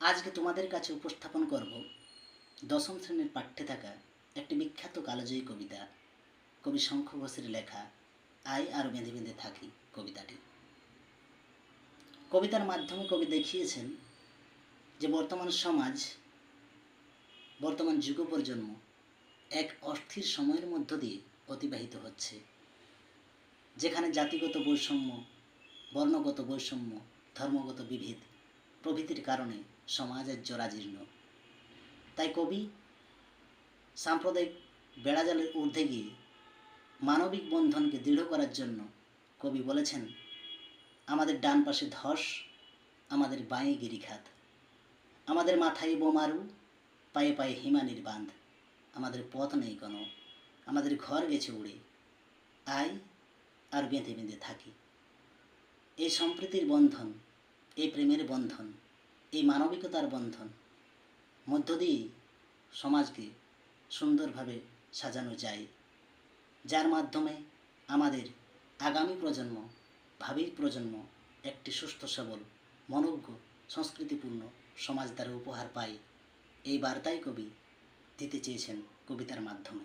আজকে তোমাদের কাছে উপস্থাপন করব দশম শ্রেণির পাঠ্যে থাকা একটি বিখ্যাত কালজয়ী কবিতা, কবি শঙ্খ ঘোষের লেখা, আই আর বেঁধে বেঁধে থাকি কবিতাটি। কবিতার মাধ্যমে কবি দেখিয়েছেন যে বর্তমান সমাজ, বর্তমান যুগ প্রজন্ম এক অস্থির সময়ের মধ্য দিয়ে অতিবাহিত হচ্ছে, যেখানে জাতিগত বৈষম্য, বর্ণগত বৈষম্য, ধর্মগত বিভেদ প্রভৃতির কারণে সমাজের জরাজীর্ণ। তাই কবি সাম্প্রদায়িক বেড়াজালের ঊর্ধ্বে গিয়ে মানবিক বন্ধনকে দৃঢ় করার জন্য কবি বলেছেন, আমাদের ডান পাশে ধস, আমাদের বাঁয়ে গিরিখাত। আমাদের মাথায় বোমারু, পায়ে পায়ে হিমানির বাঁধ। আমাদের পথ নেই কোনো, আমাদের ঘর গেছে উড়ে। আয় আর বেঁধে বেঁধে থাকি। এই সম্প্রীতির বন্ধন এই প্রেমের বন্ধন, এই মানবিকতার বন্ধন, মধ্য দিয়ে সমাজকে সুন্দরভাবে সাজানো যায়, যার মাধ্যমে আমাদের আগামী প্রজন্ম, ভাবি প্রজন্ম একটি সুস্থ, সবল, মনজ্ঞ, সংস্কৃতিপূর্ণ সমাজ দ্বারা উপহার পায়। এই বার্তায় কবি দিতে চেয়েছেন কবিতার মাধ্যমে।